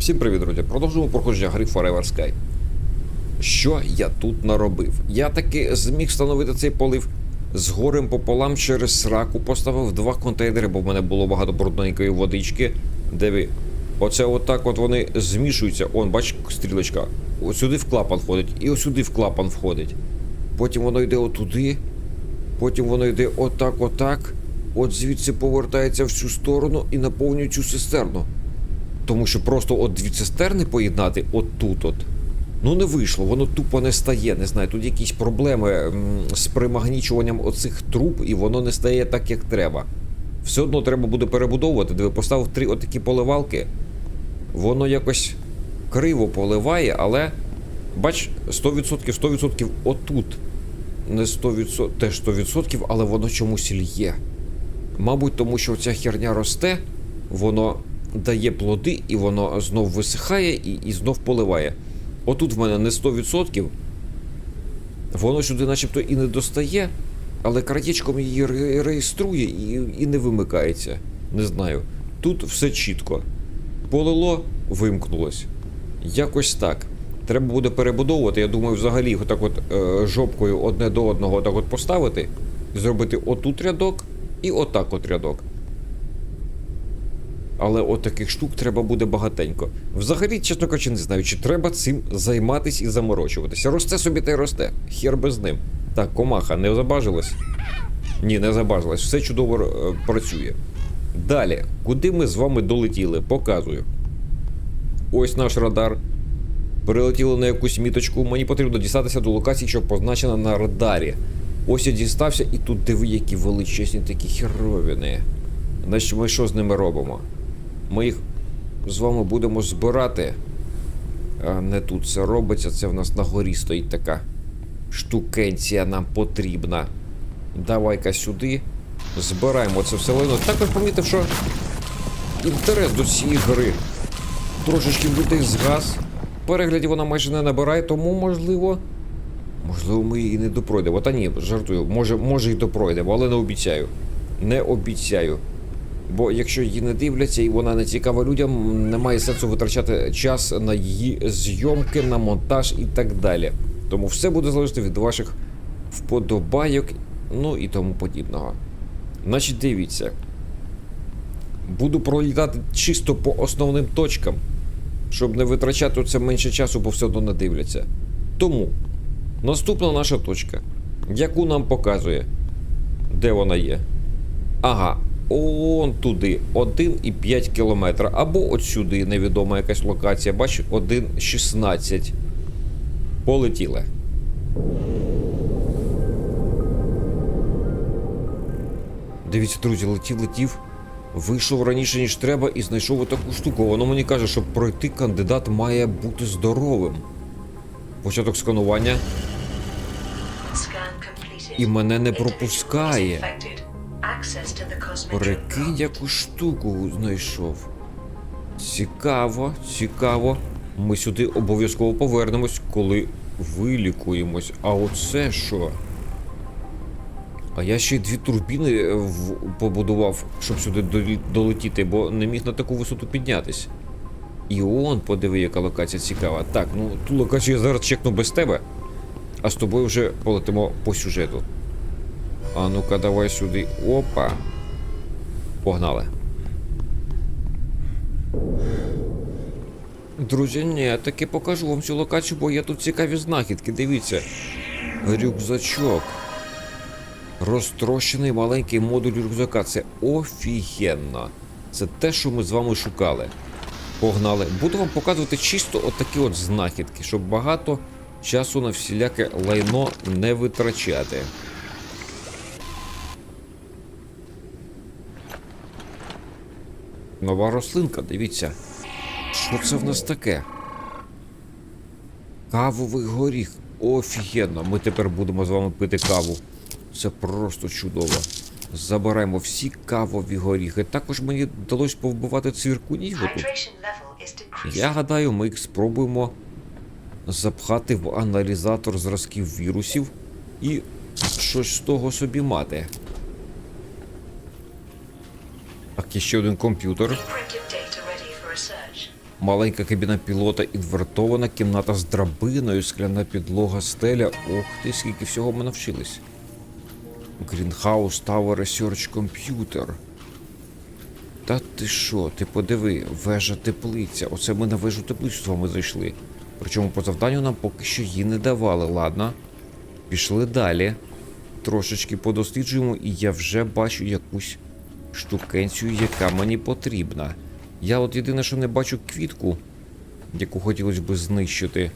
Всім привіт, друзі! Продовжуємо проходження гри Forever Sky. Що я тут наробив? Я таки зміг встановити цей полив з горем пополам через сраку, поставив два контейнери, бо в мене було багато брудненької водички. Диви, оце отак от вони змішуються. Он, бач, стрілочка. Ось сюди в клапан входить, і ось сюди в клапан входить. Потім воно йде отуди, потім воно йде отак, отак. От звідси повертається в цю сторону і наповнює цю цистерну. Тому що просто от дві цистерни поєднати от тут от. Ну не вийшло, воно тупо не стає. Не знаю, тут якісь проблеми з примагнічуванням оцих труб, і воно не стає так, як треба. Все одно треба буде перебудовувати. Диви, поставив три отакі поливалки. Воно якось криво поливає, але бач, 100%, 100% отут. Не 100%, теж 100%, але воно чомусь лє. Мабуть, тому що ця херня росте, воно дає плоди, і воно знов висихає і, і знов поливає. Отут в мене не 100%. Воно сюди начебто і не достає, але краєчком її ре- реєструє і, і не вимикається. Не знаю. Тут все чітко. Полило, вимкнулось. Якось так. Треба буде перебудовувати. Я думаю, взагалі їх отак от е, жопкою одне до одного отак от поставити, зробити отут рядок і отак от рядок. Але от таких штук треба буде багатенько. Взагалі, чесно кажучи, не знаю, чи треба цим займатись і заморочуватися. Росте собі та й росте. Хер би з ним. Так, комаха не забажилась? Ні, не забажилась. Все чудово е, працює. Далі, куди ми з вами долетіли? Показую. Ось наш радар. Перелетіли на якусь міточку. Мені потрібно дістатися до локації, що позначена на радарі. Ось я дістався, і тут диви, які величезні такі херовіни. Значить, ми що з ними робимо? Ми їх з вами будемо збирати. А не тут це робиться, це в нас на горі стоїть така штукенція нам потрібна. Давай-ка сюди. Збираємо це все лайно. Також помітив, що інтерес до цієї гри трошечки людей згас. Переглядів вона майже не набирає, тому можливо. Можливо, ми її не допройдемо. Та ні, жартую, може, може і допройдемо, але не обіцяю. Не обіцяю. Бо якщо її не дивляться і вона не цікава людям, немає сенсу витрачати час на її зйомки, на монтаж і так далі. Тому все буде залежати від ваших вподобайок, ну і тому подібного. Значить, дивіться. Буду пролітати чисто по основним точкам, щоб не витрачати це менше часу, бо все одно не дивляться. Тому наступна наша точка, яку нам показує, де вона є. Ага, он туди 1,5 кілометра. Або от сюди невідома якась локація. Бач, 1,16. Полетіли. Дивіться, друзі, летів, летів. Вийшов раніше, ніж треба, і знайшов таку штуку. Воно мені каже, щоб пройти, кандидат має бути здоровим. Початок сканування. І мене не пропускає. Прикинь, яку штуку знайшов. Цікаво, цікаво. Ми сюди обов'язково повернемось, коли вилікуємось. А оце що? А я ще й дві турбіни е, побудував, щоб сюди долетіти, бо не міг на таку висоту піднятись. І он, подиви, яка локація цікава. Так, ну ту локацію я зараз чекну без тебе, а з тобою вже полетимо по сюжету. А ну-ка, давай сюди. Опа. Погнали. Друзі, ні, я таки покажу вам цю локацію, бо є тут цікаві знахідки. Дивіться. Рюкзачок. Розтрощений маленький модуль рюкзака. Це офігенно. Це те, що ми з вами шукали. Погнали. Буду вам показувати чисто отакі от знахідки, щоб багато часу на всіляке лайно не витрачати. Нова рослинка, дивіться. Що це в нас таке? Кавовий горіх. Офігенно. Ми тепер будемо з вами пити каву. Це просто чудово. Забираємо всі кавові горіхи. Також мені вдалося повбивати цвіркунів отут. Я гадаю, ми їх спробуємо запхати в аналізатор зразків вірусів і щось з того собі мати. Так, є ще один комп'ютер. Маленька кабіна пілота, інвертована кімната з драбиною, скляна підлога, стеля. Ох ти, скільки всього ми навчились. Greenhouse Tower Research Computer. Та ти що, ти подиви, вежа теплиця. Оце ми на вежу теплицю з вами зайшли. Причому по завданню нам поки що її не давали, ладно. Пішли далі. Трошечки подосліджуємо, і я вже бачу якусь штукенцію, яка мені потрібна. Я от єдине, що не бачу квітку, яку хотілося б знищити,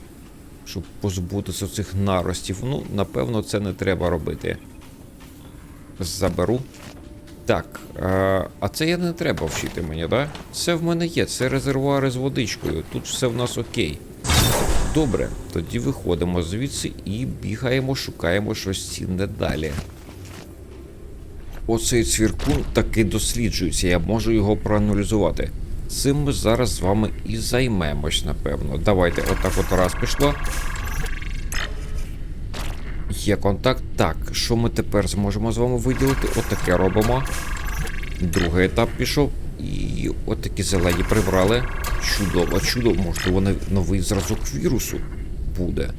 щоб позбутися цих наростів. Ну, напевно, це не треба робити. Заберу. Так, е, а це я не треба вчити мені, да? Це в мене є, це резервуари з водичкою. Тут все в нас окей. Добре, тоді виходимо звідси і бігаємо, шукаємо щось цінне далі. Оцей цвіркун таки досліджується, я можу його проаналізувати. Цим ми зараз з вами і займемось, напевно. Давайте, отак от раз пішло. Є контакт. Так, що ми тепер зможемо з вами виділити? Отаке робимо. Другий етап пішов. І отакі зелені прибрали. Чудово, чудово. Можливо, новий зразок вірусу буде.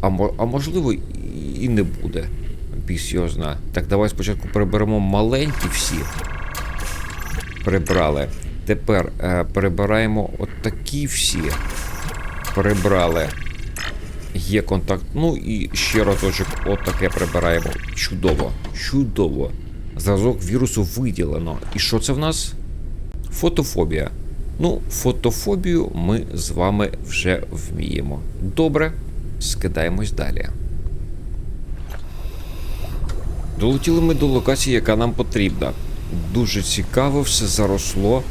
А, а можливо, і- не буде. Біс його зна. Так, давай спочатку приберемо маленькі всі. Прибрали. Тепер е, прибираємо от такі всі. Прибрали. Є контакт. Ну і ще разочок от таке прибираємо. Чудово. Чудово. Зразок вірусу виділено. І що це в нас? Фотофобія. Ну, фотофобію ми з вами вже вміємо. Добре, скидаємось далі. Долетіли ми до локації, яка нам потрібна. Дуже цікаво, все заросло.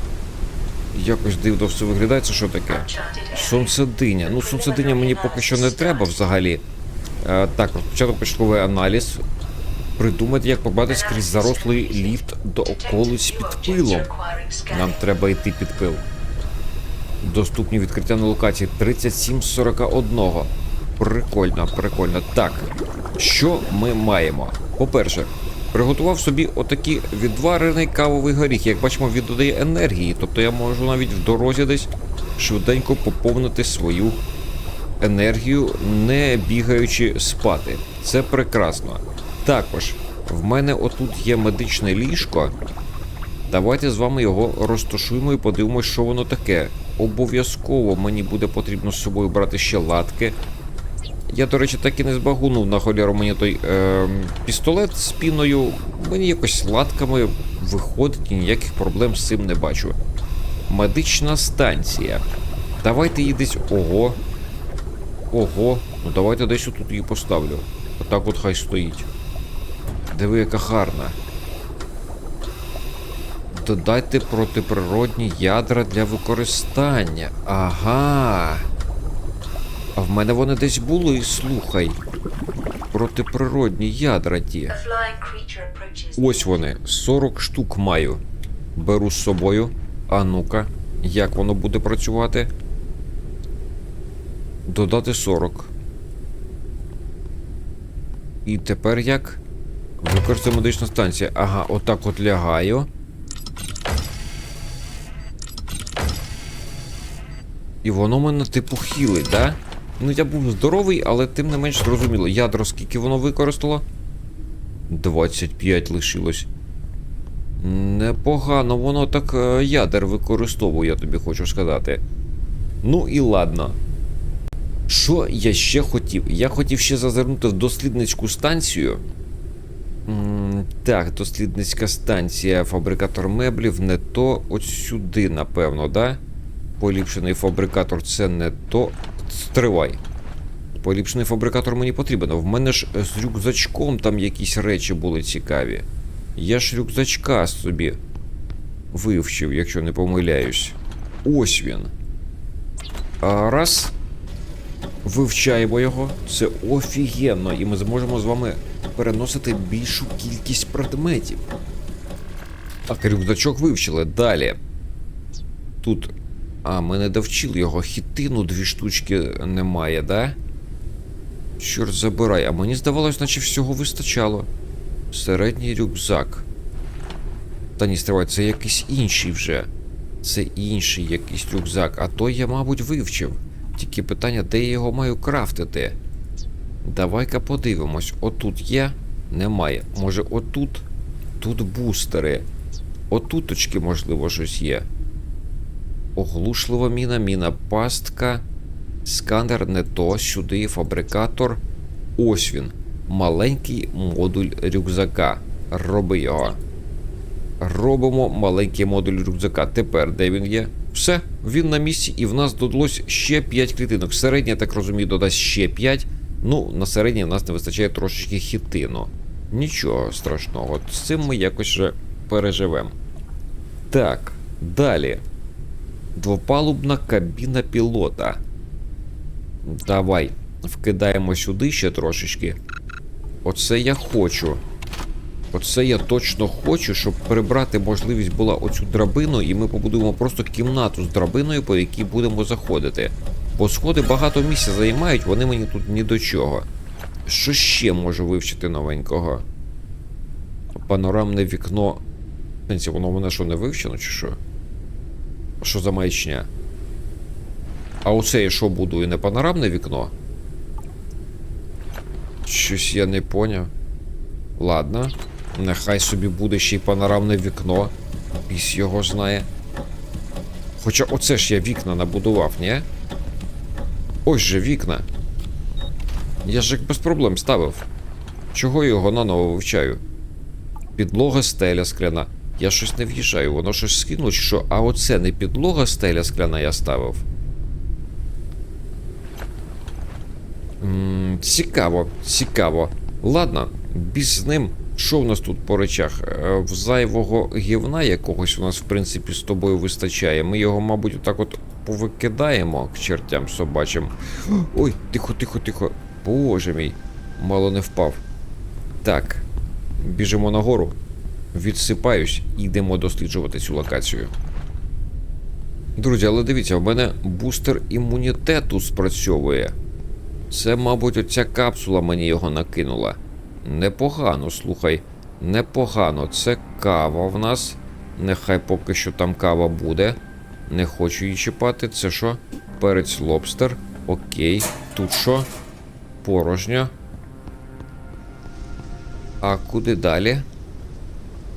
Якось дивно все виглядає. Це що таке? Сонцединя. Ну, сонцединя мені поки що не треба взагалі. Е, так, спочатку початковий аналіз. Придумати, як побачити крізь зарослий ліфт до околиць під пилом. Нам треба йти під пил. Доступні відкриття на локації 3741. Прикольно, прикольно. Так, що ми маємо? По-перше, приготував собі отакий відварений кавовий горіх. Як бачимо, він додає енергії. Тобто я можу навіть в дорозі десь швиденько поповнити свою енергію, не бігаючи спати. Це прекрасно. Також в мене отут є медичне ліжко. Давайте з вами його розташуємо і подивимося, що воно таке. Обов'язково мені буде потрібно з собою брати ще латки. Я, до речі, так і не збагунув на холяру мені той е, пістолет з піною. Мені якось латками виходить і ніяких проблем з цим не бачу. Медична станція. Давайте її десь. Ого. Ого. Ну давайте десь отут її поставлю. Отак от хай стоїть. Диви, яка гарна. Додайте протиприродні ядра для використання. Ага. А в мене вони десь були, слухай. Протиприродні ядра ті. Ось вони, 40 штук маю. Беру з собою. А ну-ка, як воно буде працювати? Додати 40. І тепер як? Використати медична станція. Ага, отак от лягаю. І воно мене типу хілить, да? Ну я був здоровий, але тим не менш зрозуміло. Ядро скільки воно використало? 25 лишилось. Непогано, воно так е, ядер використовує, я тобі хочу сказати. Ну і ладно. Що я ще хотів? Я хотів ще зазирнути в дослідницьку станцію. М, Так, дослідницька станція, фабрикатор меблів, не то от сюди, напевно, да? Поліпшений фабрикатор це не то. Стривай. Поліпшений фабрикатор мені потрібен. В мене ж з рюкзачком там якісь речі були цікаві. Я ж рюкзачка собі вивчив, якщо не помиляюсь. Ось він. А, раз. Вивчаємо його. Це офігенно, і ми зможемо з вами переносити більшу кількість предметів. Так, рюкзачок вивчили. Далі. Тут. А, ми не довчили його. Хітину дві штучки немає, да? Чорт забирай, а мені здавалось, наче всього вистачало. Середній рюкзак. Та ні, стривай, це якийсь інший вже. Це інший якийсь рюкзак, а той я, мабуть, вивчив. Тільки питання, де я його маю крафтити. Давай-ка подивимось. Отут є? Немає. Може, отут? Тут бустери. Отуточки, можливо, щось є. Оглушлива міна, міна пастка. Сканер не то, сюди фабрикатор. Ось він. Маленький модуль рюкзака. Роби його. Робимо маленький модуль рюкзака. Тепер де він є? Все, він на місці, і в нас додалось ще 5 клітинок. Середня, так розумію, додасть ще 5. Ну, на середній в нас не вистачає трошечки хітину. Нічого страшного, з цим ми якось переживемо. Так, далі. Двопалубна кабіна пілота. Давай, вкидаємо сюди ще трошечки. Оце я хочу. Оце я точно хочу, щоб прибрати можливість була оцю драбину, і ми побудуємо просто кімнату з драбиною, по якій будемо заходити. Бо сходи багато місця займають, вони мені тут ні до чого. Що ще можу вивчити новенького? Панорамне вікно. Воно мене що не вивчено, чи що? Що за маячня? А оце що будую? Не панорамне вікно? Щось я не поняв. Ладно, нехай собі буде ще й панорамне вікно. Біс його знає. Хоча оце ж я вікна набудував, ні? Ось же вікна. Я ж їх без проблем ставив. Чого я його наново вивчаю? Підлога стеля скляна. Я щось не в'їжджаю, воно щось скинуло, що, а оце не підлога стеля скляна я ставив. М, цікаво, цікаво. Ладно, біз з ним. Що в нас тут по речах? Е, В зайвого гівна якогось у нас, в принципі, з тобою вистачає. Ми його, мабуть, отак от повикидаємо к чертям собачим. Ой, тихо, тихо, тихо. Боже мій, мало не впав. Так, біжимо нагору, відсипаюсь і йдемо досліджувати цю локацію. Друзі, але дивіться, в мене бустер імунітету спрацьовує. Це, мабуть, оця капсула мені його накинула. Непогано, слухай. Непогано. Це кава в нас. Нехай поки що там кава буде. Не хочу її чіпати. Це що? Перець лобстер. Окей. Тут що? Порожньо. А куди далі?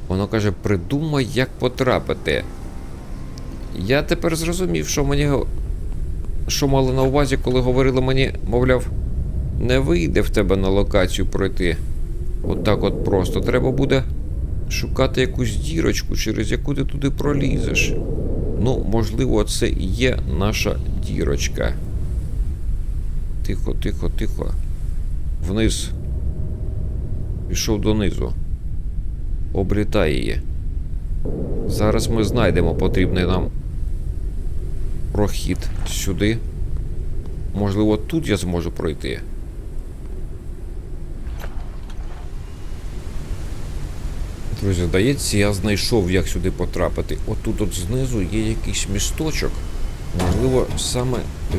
Воно каже: придумай, як потрапити. Я тепер зрозумів, що мені що мали на увазі, коли говорили мені, мовляв, не вийде в тебе на локацію пройти. От так от просто. Треба буде шукати якусь дірочку, через яку ти туди пролізеш. Ну, можливо, це і є наша дірочка. Тихо, тихо, тихо. Вниз. Пішов донизу. Облітай її. Зараз ми знайдемо потрібний нам прохід сюди. Можливо, тут я зможу пройти. Друзі, здається, я знайшов, як сюди потрапити. Отут от знизу є якийсь місточок. Можливо, саме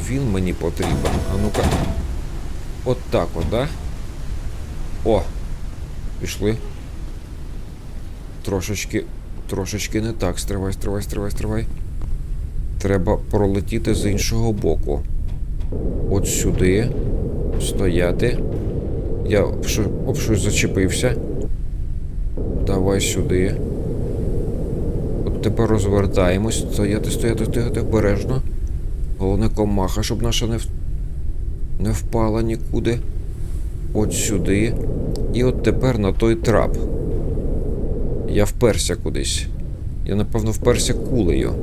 він мені потрібен. А ну-ка. От так от, да? О! Пішли. Трошечки. Трошечки не так. Стривай, стривай, стривай, стривай. Треба пролетіти з іншого боку. От сюди. Стояти. Я об щось зачепився. Давай сюди. От тепер розвертаємось. Стояти, стояти, стояти обережно. Головне комаха, щоб наша не, в... не впала нікуди. От сюди. І от тепер на той трап. Я вперся кудись. Я, напевно, вперся кулею.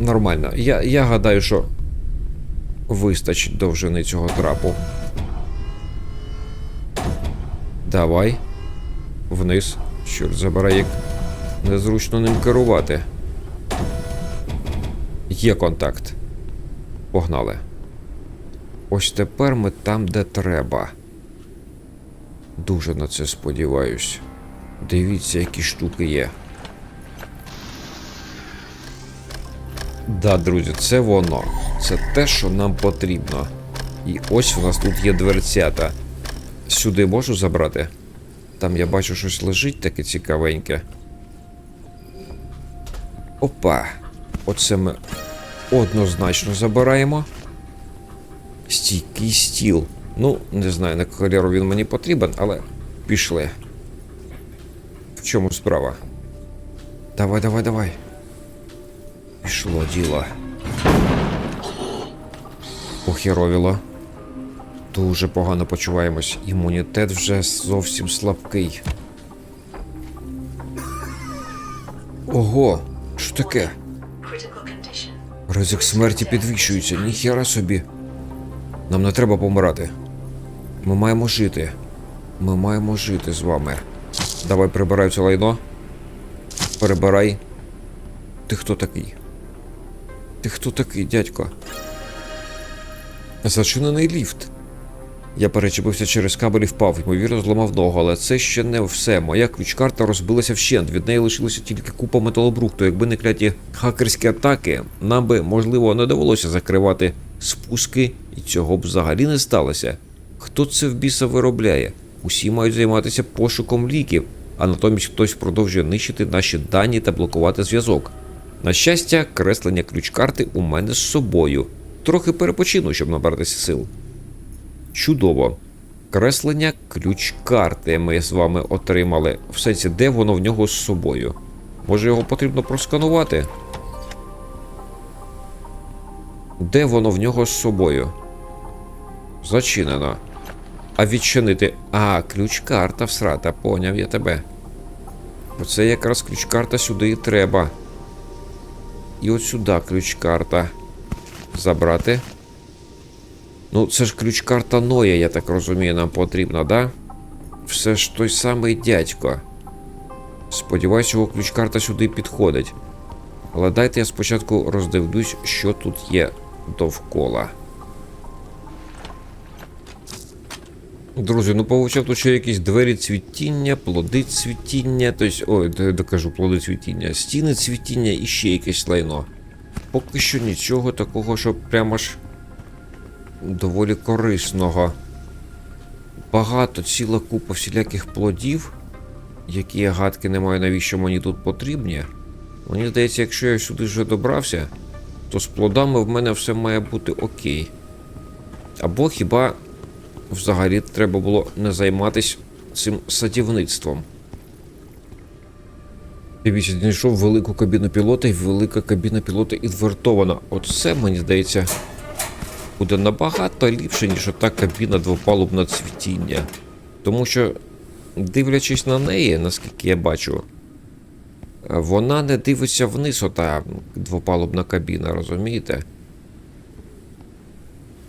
Нормально. Я, я гадаю, що вистачить довжини цього трапу. Давай. Вниз. Чорт забирай, як незручно ним керувати. Є контакт. Погнали. Ось тепер ми там, де треба. Дуже на це сподіваюсь. Дивіться, які штуки є. Да, друзі, це воно. Це те, що нам потрібно. І ось у нас тут є дверцята. Сюди можу забрати? Там я бачу щось лежить таке цікавеньке. Опа. Оце ми однозначно забираємо. Стійкий стіл. Ну, не знаю, на кольору він мені потрібен, але пішли. В чому справа? Давай, давай, давай. Пішло діло. Похеровіло. Дуже погано почуваємось. Імунітет вже зовсім слабкий. Ого, що таке? Ризик смерті підвищується, ніхера собі. Нам не треба помирати. Ми маємо жити. Ми маємо жити з вами. Давай прибирай це лайно. Перебирай. Ти хто такий? Ти хто такий, дядько? Зачинений ліфт. Я перечепився через кабель і впав, ймовірно, зламав ногу, але це ще не все. Моя ключ-карта розбилася вщент. Від неї лишилася тільки купа металобрухту. Якби не кляті хакерські атаки, нам би, можливо, не довелося закривати спуски, і цього б взагалі не сталося. Хто це в біса виробляє? Усі мають займатися пошуком ліків, а натомість хтось продовжує нищити наші дані та блокувати зв'язок. На щастя, креслення ключ-карти у мене з собою. Трохи перепочину, щоб набратися сил. Чудово. Креслення ключ-карти ми з вами отримали. В сенсі, де воно в нього з собою? Може його потрібно просканувати? Де воно в нього з собою? Зачинено. А відчинити. А, ключ-карта всрата, поняв я тебе. Оце якраз ключ-карта сюди і треба. І от сюди ключ-карта. Забрати. Ну, це ж ключ-карта Ноя, я так розумію, нам потрібна, да? Все ж той самий дядько. Сподіваюсь, його ключ-карта сюди підходить. Але дайте я спочатку роздивлюсь, що тут є довкола. Друзі, ну повичав тут ще якісь двері цвітіння, плоди цвітіння, тобто, ой, докажу, плоди цвітіння, стіни цвітіння і ще якесь лайно. Поки що нічого такого, що прямо ж доволі корисного. Багато, ціла купа всіляких плодів, які я гадки не маю, навіщо мені тут потрібні. Мені здається, якщо я сюди вже добрався, то з плодами в мене все має бути окей. Або хіба взагалі треба було не займатися цим садівництвом. Дивіться, знайшов велику кабіну пілота і велика кабіна пілота інвертована. Оце, мені здається, буде набагато ліпше, ніж ота кабіна двопалубна цвітіння. Тому що, дивлячись на неї, наскільки я бачу, вона не дивиться вниз, ота двопалубна кабіна, розумієте?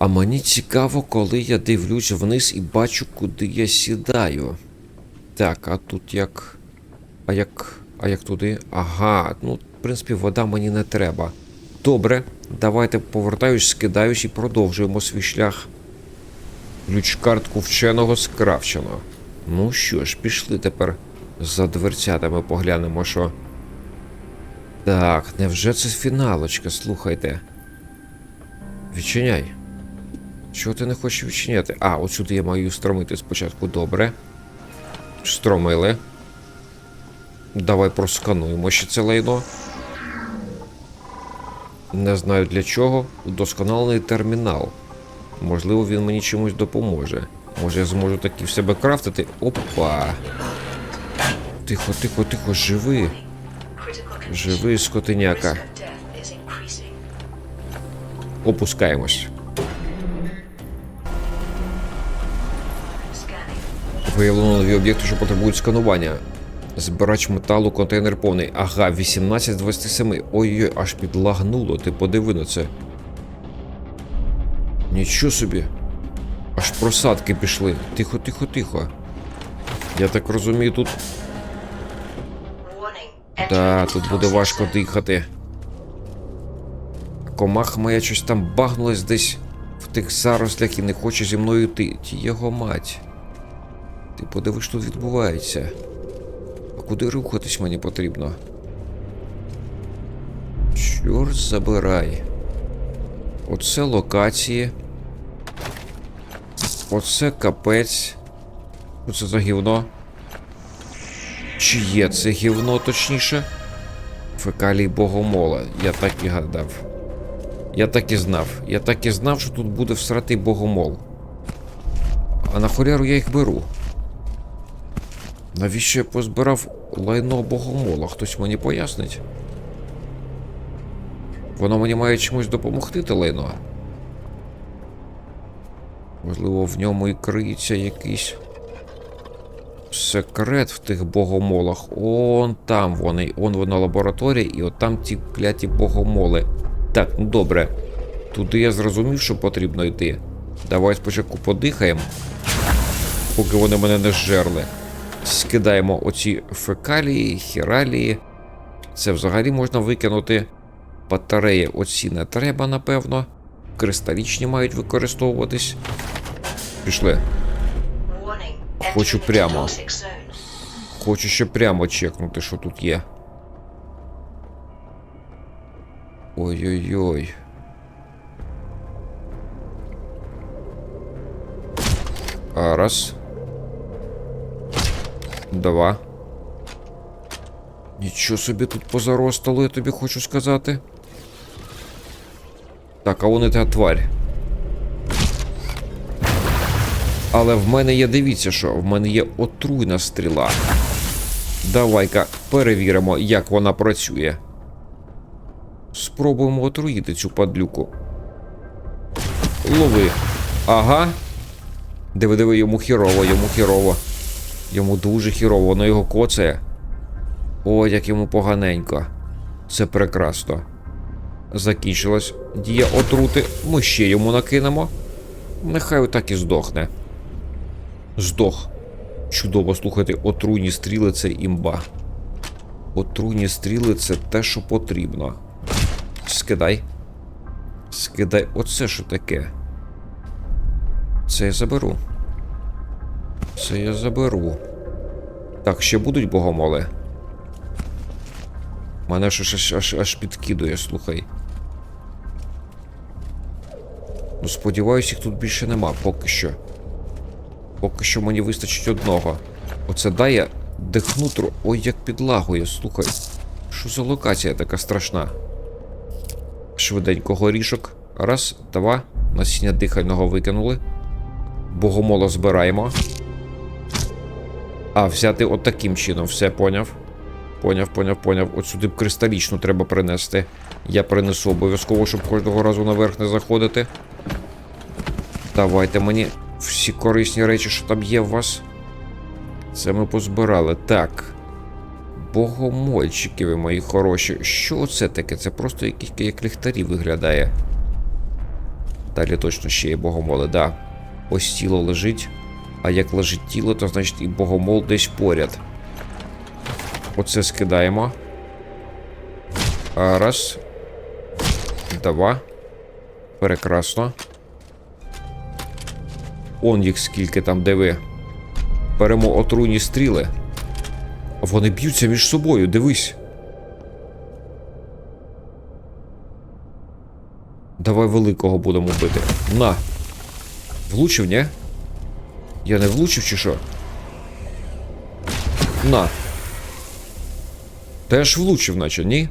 А мені цікаво, коли я дивлюсь вниз і бачу, куди я сідаю. Так, а тут як. А як. А як туди? Ага, ну, в принципі, вода мені не треба. Добре, давайте повертаюсь, скидаюсь і продовжуємо свій шлях. Ключ-картку вченого скрафчено. Ну що ж, пішли тепер за дверцятами поглянемо, що. Так, невже це фіналочка, слухайте. Відчиняй. Чого ти не хочеш відчиняти? А, от сюди я маю стромити спочатку. Добре. Стромили. Давай проскануємо ще це лайно. Не знаю для чого. Удосконалений термінал. Можливо, він мені чимось допоможе. Може я зможу таки в себе крафтити. Опа. Тихо, тихо, тихо, живи. Живи, скотиняка. Опускаємось. Виявлено нові об'єкти, що потребують сканування. Збирач металу, контейнер повний. Ага, 18 з 27. Ой-ой, аж підлагнуло, ти подиви на це. Нічого собі. Аж просадки пішли. Тихо, тихо, тихо. Я так розумію, тут. Та, тут буде важко дихати. Комаха моя щось там багнулась десь в тих зарослях і не хоче зі мною йти. Його мать. Ти подивиш, тут відбувається. А куди рухатись мені потрібно? Чорт забирай. Оце локації. Оце капець. Що це за гівно? Чи це гівно точніше? Фекалій богомола. Я так і гадав. Я так і знав. Я так і знав, що тут буде всратий богомол. А на холяру я їх беру. Навіщо я позбирав лайно богомола? Хтось мені пояснить? Воно мені має чимось допомогти, те лайно. Можливо, в ньому і криється якийсь секрет в тих богомолах. Он там вони, он вона лабораторія, і от там ті кляті богомоли. Так, ну добре. Туди я зрозумів, що потрібно йти. Давай спочатку подихаємо, поки вони мене не зжерли. Скидаємо оці фекалії, хіралії. Це взагалі можна викинути. Батареї оці не треба, напевно. Кристалічні мають використовуватись. Пішли. Хочу прямо. Хочу ще прямо чекнути, що тут є. Ой-ой-ой. Раз. Два. Нічого собі тут позаростало, я тобі хочу сказати. Так, а вон і та тварь. Але в мене є, дивіться, що в мене є отруйна стріла. Давай-ка перевіримо, як вона працює. Спробуємо отруїти цю падлюку. Лови. Ага. Диви, диви, йому хірово, йому хірово. Йому дуже хірово, воно його коцає. О, як йому поганенько. Це прекрасно. Закінчилась дія отрути. Ми ще йому накинемо. Нехай отак і здохне. Здох. Чудово, слухайте, отруйні стріли це імба. Отруйні стріли це те, що потрібно. Скидай. Скидай, оце що таке. Це я заберу. Це я заберу. Так, ще будуть богомоли. Мене ж аж, аж, аж підкидує, слухай. Ну, сподіваюсь, їх тут більше нема, поки що. Поки що мені вистачить одного. Оце дає дихнутру. Ой, як підлагує, слухай. Що за локація така страшна? Швиденько горішок. Раз, два. Насіння дихального викинули. Богомола збираємо. А, взяти от таким чином, все поняв. Поняв, поняв, поняв. От сюди б кристалічну треба принести. Я принесу обов'язково, щоб кожного разу наверх не заходити. Давайте мені всі корисні речі, що там є у вас. Це ми позбирали. Так. Богомольчики ви мої хороші. Що це таке? Це просто якісь як ліхтарі виглядає. Далі точно ще є богомоли, да. Ось тіло лежить. А як лежить тіло, то значить і богомол десь поряд. Оце скидаємо. Раз. Два. Прекрасно. Он їх скільки там, де ви. Беремо отруйні стріли. Вони б'ються між собою, дивись. Давай великого будемо бити. На. Влучив, ні? Я не влучив чи що? На. Теж влучив, наче, ні?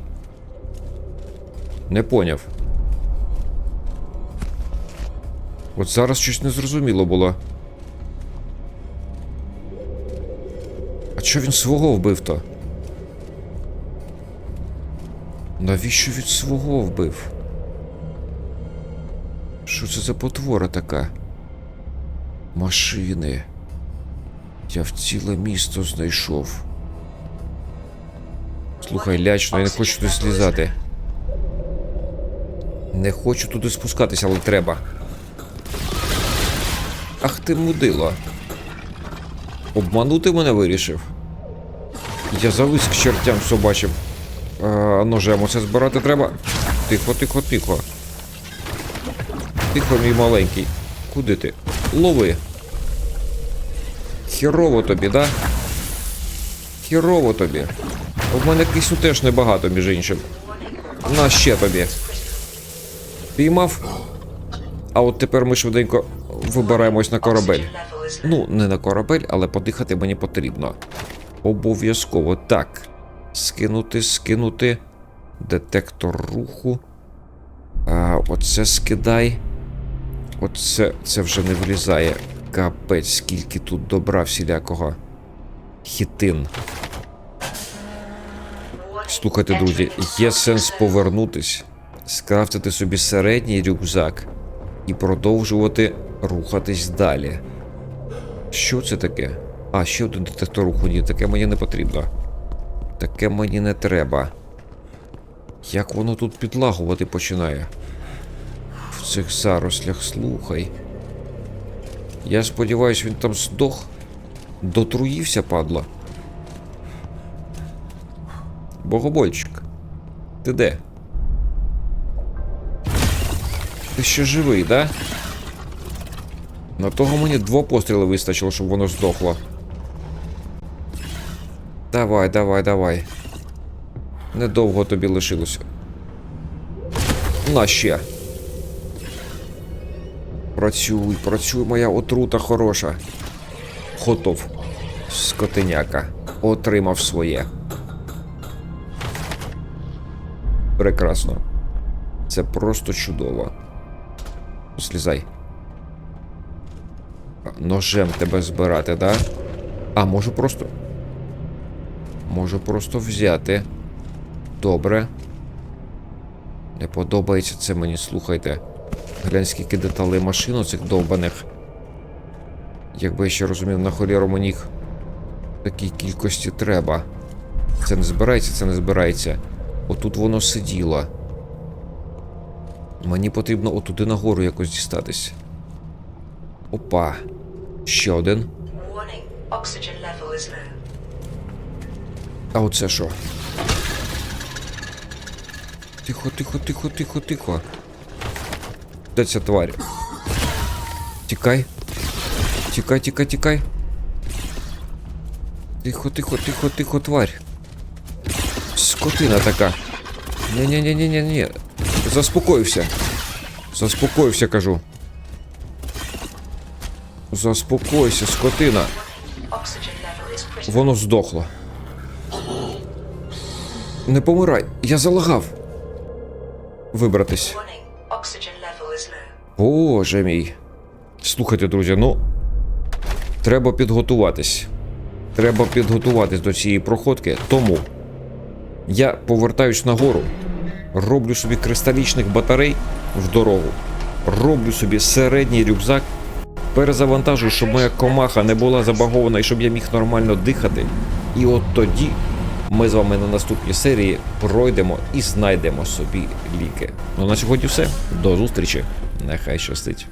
Не поняв. От зараз щось незрозуміло було. А чого він свого вбив то? Навіщо він свого вбив? Що це за потвора така? Машини. Я в ціле місто знайшов. Слухай, лячно, я не хочу туди злізати. Не хочу туди спускатися, але треба. Ах ти мудило. Обманути мене вирішив. Я завис к чертям собачим. А, ножем оце збирати треба. Тихо, тихо, тихо. Тихо, мій маленький. Куди ти? Лови. Хірово тобі, да? Хірово тобі. У мене кисню теж небагато, між іншим. На ще тобі. Піймав. А от тепер ми швиденько вибираємось на корабель. Ну, не на корабель, але подихати мені потрібно. Обов'язково. Так. Скинути, скинути. Детектор руху. А, оце скидай. Оце це вже не влізає. Капець, скільки тут добра всілякого. Хітин. Слухайте, друзі, є сенс повернутись, скрафтити собі середній рюкзак і продовжувати рухатись далі. Що це таке? А, ще один детектор руху. Ні, таке мені не потрібно. Таке мені не треба. Як воно тут підлагувати починає? Цих зарослях, слухай. Я сподіваюсь, він там здох. Дотруївся, падла. Богобольчик. Ти де? Ти ще живий, да? На того мені два постріли вистачило, щоб воно здохло. Давай, давай, давай. Недовго тобі лишилося. На ще. Працюй, працюй, моя отрута хороша. Готов. Скотиняка. Отримав своє. Прекрасно. Це просто чудово. Слізай. Ножем тебе збирати, да? А, можу просто. Можу просто взяти. Добре. Не подобається це мені, слухайте. Глянь, скільки деталей машин у цих довбаних. Якби я ще розумів, на холєру мені їх в такій кількості треба. Це не збирається, це не збирається. Отут воно сиділо. Мені потрібно отуди нагору якось дістатись. Опа. Ще один. А оце що? Тихо, тихо, тихо, тихо, тихо. Де ця тварь? Тікай. Тікай, тікай, тікай. Тихо, тихо, тихо, тихо, тварь. Скотина така. Ні-ні-ні-ні-ні. Заспокоївся. Заспокоївся, кажу. Заспокойся, скотина. Воно здохло. Не помирай, я залагав. Вибратись. Боже мій. Слухайте, друзі, ну. Треба підготуватись. Треба підготуватись до цієї проходки. Тому я повертаюсь нагору, роблю собі кристалічних батарей в дорогу, роблю собі середній рюкзак, перезавантажую, щоб моя комаха не була забагована і щоб я міг нормально дихати. І от тоді ми з вами на наступній серії пройдемо і знайдемо собі ліки. Ну на сьогодні все. До зустрічі. Нехай щастить.